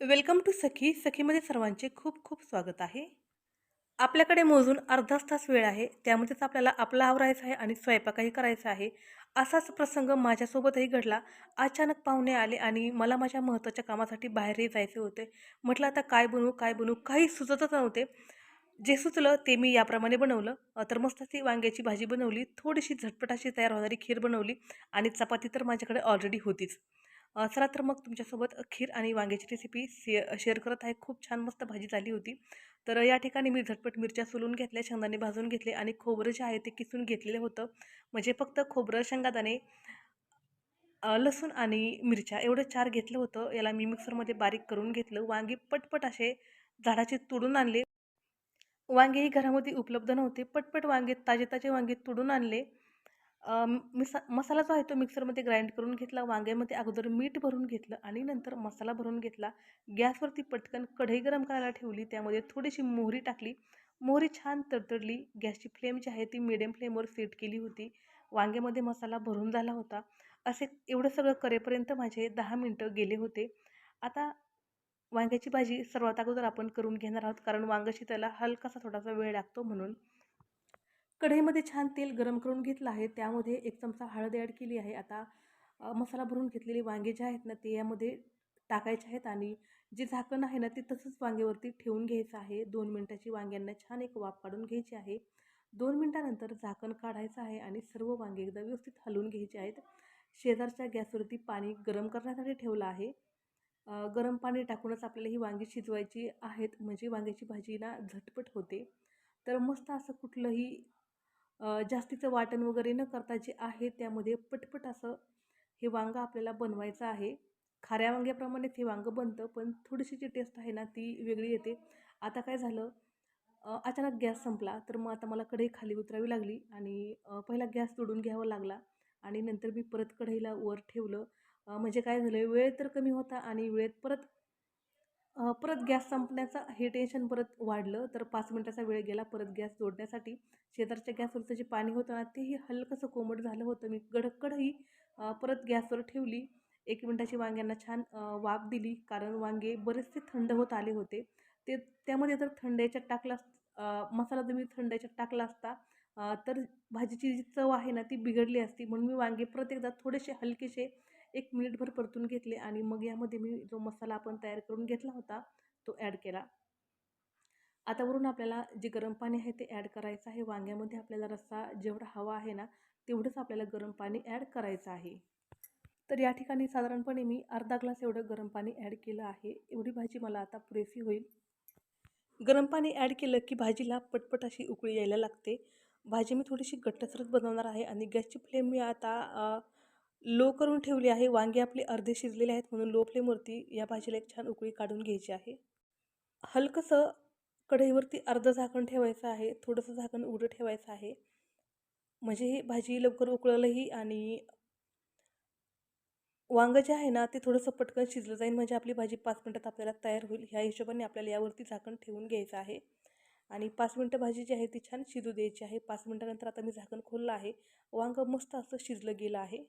Welcome to सखी. सखीमध्ये सर्वांचे खूप खूप स्वागत आहे. आपल्याकडे मोजून अर्धाच तास वेळ आहे. त्यामध्येच आपल्याला आपला आवरायचा आहे आणि स्वयंपाकही करायचा आहे. असाच प्रसंग माझ्यासोबतही घडला. अचानक पाहुणे आले आणि मला माझ्या महत्त्वाच्या कामासाठी बाहेरही जायचे होते. म्हटलं आता काय बनवू काय बनवू? काही सुचतच नव्हते. जे सुचलं ते मी याप्रमाणे बनवलं. तर मस्त अशी वांग्याची भाजी बनवली. थोडीशी झटपटाशी तयार होणारी खीर बनवली आणि चपाती तर माझ्याकडे ऑलरेडी होतीच. चला तर मग तुमच्यासोबत खीर आणि वांग्याची रेसिपी शे शेअर करत आहे. खूप छान मस्त भाजी झाली होती. तर या ठिकाणी मी झटपट मिरच्या सोलून घेतल्या शेंगदाणे भाजून घेतले आणि खोबरं जे आहे ते किसून घेतलेलं होतं. म्हणजे फक्त खोबरं शेंगादाणे लसूण आणि मिरच्या एवढं चार घेतलं होतं. याला मी मिक्सरमध्ये बारीक करून घेतलं. वांगी पटपट असे झाडाचे तोडून आणले. वांगेही घरामध्ये उपलब्ध नव्हते. पटपट वांगे ताजे ताजे वांगे तोडून आणले. मिसा मसाला जो आहे तो मिक्सरमध्ये ग्राइंड करून घेतला वांग्यामध्ये अगोदर मीठ भरून घेतलं आणि नंतर मसाला भरून घेतला. गॅसवरती पटकन कढई गरम करायला ठेवली त्यामध्ये थोडीशी मोहरी टाकली. मोहरी छान तडतडली. गॅसची फ्लेम जी आहे ती मिडियम फ्लेमवर सेट केली होती. वांग्यामध्ये मसाला भरून झाला होता. असे एवढं सगळं करेपर्यंत माझे दहा मिनटं गेले होते. आता वांग्याची भाजी सर्वात अगोदर आपण करून घेणार आहोत कारण वांग्याशी शिजायला हलकासा थोडासा वेळ लागतो म्हणून. कढईमध्ये छान तेल गरम करून घेतलं आहे. त्यामध्ये एक चमचा हळद ॲड केली आहे. आता मसाला भरून घेतलेले वांगे जे आहेत ना ते यामध्ये टाकायचे आहेत आणि जे झाकण आहे ना ते तसंच वांग्यावरती ठेवून घ्यायचं आहे. दोन मिनटाची वांग्यांना छान एक वाफ काढून घ्यायची आहे. दोन मिनटानंतर झाकण काढायचं आहे आणि सर्व वांगे एकदा व्यवस्थित हलवून घ्यायचे आहेत. शेजारच्या गॅसवरती पाणी गरम करण्यासाठी ठेवलं आहे. गरम पाणी टाकूनच आपल्याला ही वांगी शिजवायची आहेत. म्हणजे वांग्याची भाजी ना झटपट होते. तर मस्त असं कुठलंही जास्तीचं वाटण वगैरे न करता जे आहे त्यामध्ये पटपट असं हे वांगं आपल्याला बनवायचं आहे. खाऱ्या वांग्याप्रमाणेच हे वांगं बनतं पण थोडीशी जी टेस्ट आहे ना ती वेगळी येते. आता काय झालं अचानक गॅस संपला तर मग आता मला कढई खाली उतरावी लागली आणि पहिला गॅस तोडून घ्यावा लागला आणि नंतर मी परत कढईला वर ठेवलं. म्हणजे काय झालं वेळ तर कमी होता आणि वेळेत परत परत गॅस संपण्याचा हे टेन्शन परत वाढलं तर पाच मिनटाचा वेळ गेला परत गॅस जोडण्यासाठी. शेजारच्या गॅसवरचं जे पाणी होतं ना तेही हलकंसं कोमट झालं होतं. मी गडकडही परत गॅसवर ठेवली. एक मिनटाची वांग्यांना छान वाफ दिली कारण वांगे बरेचसे थंड होत आले होते. ते त्यामध्ये जर थंड याच्यात टाकला मसाला जर मी थंड याच्यात टाकला असता तर भाजीची जी चव आहे ना ती बिघडली असती. म्हणून मी वांगे प्रत्येकदा थोडेसे हलकेसे एक मिनिटभर परतून घेतले आणि मग यामध्ये मी जो मसाला आपण तयार करून घेतला होता तो ॲड केला. आता वरून आपल्याला जे गरम पाणी आहे ते ॲड करायचं आहे. वांग्यामध्ये आपल्याला रस्सा जेवढा हवा आहे ना तेवढंच आपल्याला गरम पाणी ॲड करायचं आहे. तर या ठिकाणी साधारणपणे मी अर्धा ग्लास एवढं गरम पाणी ॲड केलं आहे. एवढी भाजी मला आता पुरेशी होईल. गरम पाणी ॲड केलं की भाजीला पटपट अशी उकळी यायला लागते. भाजी मी थोडीशी गट्टसरच बनवणार आहे आणि गॅसची फ्लेम मी आता लो करून ठेवली आहे. वांगे आपले अर्धे शिजलेले आहेत म्हणून लो फ्लेमवरती या भाजीला एक छान उकळी काढून घ्यायची आहे. हलकंसं कढईवरती अर्धं झाकण ठेवायचं आहे. थोडंसं झाकण उघडं ठेवायचं आहे. म्हणजे ही भाजी लवकर उकळलंही आणि वांगं जे आहे ना ते थोडंसं पटकन शिजलं जाईल. म्हणजे आपली भाजी पाच मिनटात आपल्याला तयार होईल. ह्या हिशोबाने आपल्याला यावरती झाकण ठेवून घ्यायचं आहे. आणि पाच मिनटं भाजी जी आहे ती छान शिजू द्यायची आहे. पाच मिनटानंतर आता मी झाकण खोललं आहे. वांगं मस्त असं शिजलं गेलं आहे.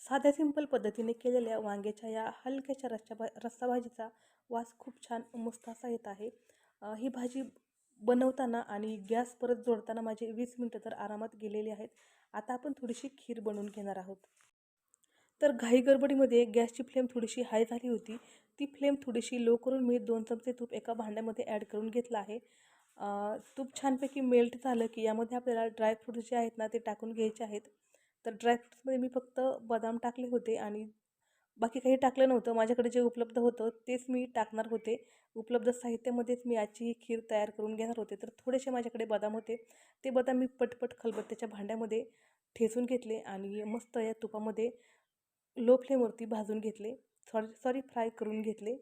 साध्या सिंपल पद्धतीने केलेल्या वांग्याच्या या हलक्याच्या रस्सा भा रस्सा भाजीचा वास खूप छान मस्त असा येत आहे. ही भाजी बनवताना आणि गॅस परत जोडताना माझे वीस मिनटं तर आरामात गेलेली आहेत. आता आपण थोडीशी खीर बनवून घेणार आहोत. तर घाई गडबडीमध्ये गॅसची फ्लेम थोडीशी हाय झाली होती. ती फ्लेम थोडीशी लो करून मी दोन चमचे तूप एका भांड्यामध्ये ॲड करून घेतलं आहे. तूप छानपैकी मेल्ट झालं की यामध्ये आपल्याला ड्रायफ्रूट्स जे आहेत ना ते टाकून घ्यायचे आहेत. तर ड्रायफ्रूट्समध्ये मी फक्त बदाम टाकले होते आणि बाकी काही टाकलं नव्हतं. माझ्याकडे जे उपलब्ध होतं तेच मी टाकणार होते. उपलब्ध साहित्यामध्येच मी आजची ही खीर तयार करून घेणार होते. तर थोडेसे माझ्याकडे बदाम होते. ते बदाम मी पटपट खलबत्त्याच्या भांड्यामध्ये ठेचून घेतले आणि मस्त या तुपामध्ये लो फ्लेमवरती भाजून घेतले. सॉरी सॉरी फ्राय करून घेतले.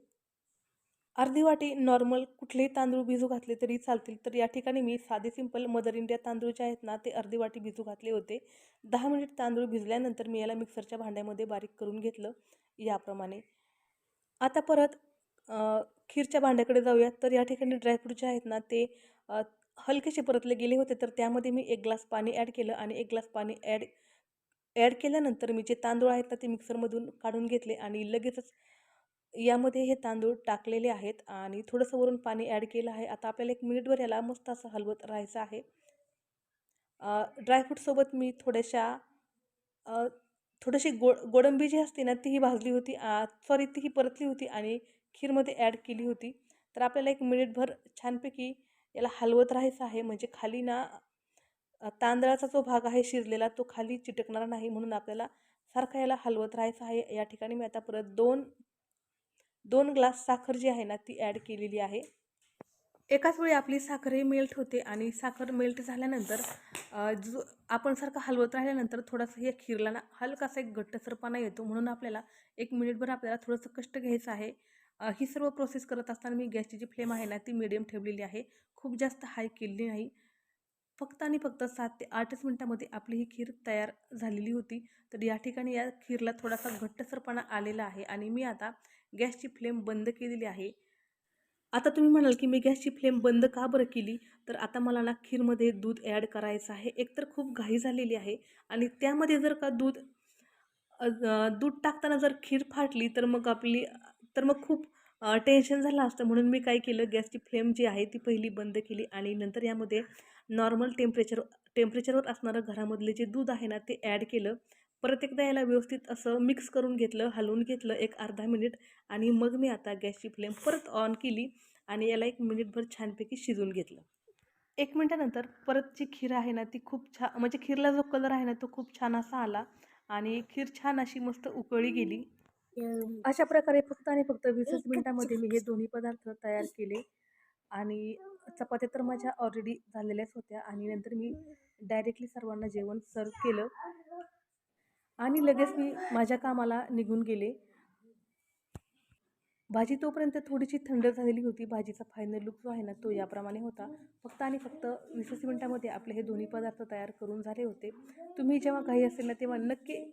अर्धी वाटी नॉर्मल कुठलेही तांदूळ भिजू घातले तरी चालतील. तर या ठिकाणी मी साधे सिंपल मदर इंडिया तांदूळ जे आहेत ना ते अर्धी वाटी भिजू घातले होते. दहा मिनिट तांदूळ भिजल्यानंतर मी याला मिक्सरच्या भांड्यामध्ये बारीक करून घेतलं याप्रमाणे. आता परत खीरच्या भांड्याकडे जाऊयात. तर या ठिकाणी ड्रायफ्रूट जे आहेत ना ते हलकेसे परतले गेले होते. तर त्यामध्ये मी एक ग्लास पाणी ॲड केलं आणि एक ग्लास पाणी ॲड ॲड केल्यानंतर मी जे तांदूळ आहेत ना ते मिक्सरमधून काढून घेतले आणि लगेचच यामध्ये हे तांदूळ टाकलेले आहेत आणि थोडंसं वरून पाणी ॲड केलं आहे. आता आपल्याला एक मिनिटभर याला मस्त असं हलवत राहायचं आहे. ड्रायफ्रूटसोबत मी थोड्याशा थोडीशी गो गोडंबी जी असते ना तीही भाजली होती. सॉरी तीही परतली होती आणि खीरमध्ये ॲड केली होती. तर आपल्याला एक मिनिटभर छानपैकी याला हलवत राहायचं आहे. म्हणजे खाली ना तांदळाचा जो भाग आहे शिजलेला तो खाली चिटकणार नाही म्हणून आपल्याला सारखा याला हलवत राहायचं आहे. या ठिकाणी मी आता परत दोन दोन ग्लास साखर जी आहे ना ती ॲड केलेली आहे. एकाच वेळी आपली साखरही मेल्ट होते आणि साखर मेल्ट झाल्यानंतर जो आपण सारखं हलवत राहिल्यानंतर थोडासा या खीरला ना हलकासा एक घट्टसरपणा येतो. म्हणून आपल्याला एक मिनिटभर आपल्याला थोडंसं कष्ट घ्यायचं आहे. ही सर्व प्रोसेस करत असताना मी गॅसची जी फ्लेम आहे ना ती मिडियम ठेवलेली आहे. खूप जास्त हाय केलेली नाही. फक्त आणि फक्त सात ते आठच मिनटामध्ये आपली ही खीर तयार झालेली होती. तर या ठिकाणी या खीरला थोडासा घट्टसरपणा आलेला आहे आणि मी आता गॅसची फ्लेम बंद केलेली आहे. आता तुम्ही म्हणाल की मी गॅसची फ्लेम बंद का बरं केली? तर आता मला ना खीरमध्ये दूध ॲड करायचं आहे. एकतर खूप घाई झालेली आहे आणि त्यामध्ये जर का दूध दूध टाकताना जर खीर फाटली तर मग आपली तर मग खूप टेन्शन झालं असतं. म्हणून मी काय केलं गॅसची फ्लेम जी आहे ती पहिली बंद केली आणि नंतर यामध्ये नॉर्मल टेम्परेचर टेम्परेचरवर असणारं घरामधले जे दूध आहे ना ते ॲड केलं. परत एकदा याला व्यवस्थित असं मिक्स करून घेतलं हलवून घेतलं एक अर्धा मिनिट आणि मग मी आता गॅसची फ्लेम परत ऑन केली आणि याला एक मिनिटभर छानपैकी शिजवून घेतलं. एक मिनटानंतर परत जी खीर आहे ना ती खूप छान म्हणजे खीरला जो कलर आहे ना तो खूप छान असा आला आणि खीर छान अशी मस्त उकळी गेली. अशा प्रकारे फक्त आणि फक्त वीसच मिनिटामध्ये मी हे दोन्ही पदार्थ तयार केले आणि चपात्या तर माझ्या ऑलरेडी झालेल्याच होत्या आणि नंतर मी डायरेक्टली सर्वांना जेवण सर्व केलं. आणि लगेच मी माझ्या कामाला निघून गेले. भाजी तोपर्यंत थोडीशी थंड झालेली होती. भाजीचा फायनल लुक जो आहे ना तो याप्रमाणे होता. फक्त आणि फक्त वीसच मिनटामध्ये आपले हे दोन्ही पदार्थ तयार करून झाले होते. तुम्ही जेव्हा काही असेल ना तेव्हा नक्की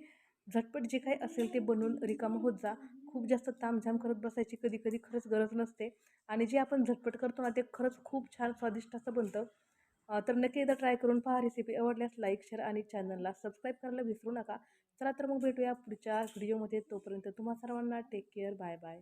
झटपट जे काही असेल ते बनवून रिकामं होत जा. खूप जास्त तामझाम करत बसायची कधी कधी खरंच गरज नसते. आणि जे आपण झटपट करतो ना ते खरंच खूप छान स्वादिष्ट असं बनतं. तर नक्की एकदा ट्राय करून पहा. रेसिपी आवडल्यास लाईक शेअर आणि चॅनलला सबस्क्राईब करायला विसरू नका. चला तर मग भेटूया पुढच्या व्हिडिओमध्ये तोपर्यंत तुम्हा सर्वांना टेक केअर बाय बाय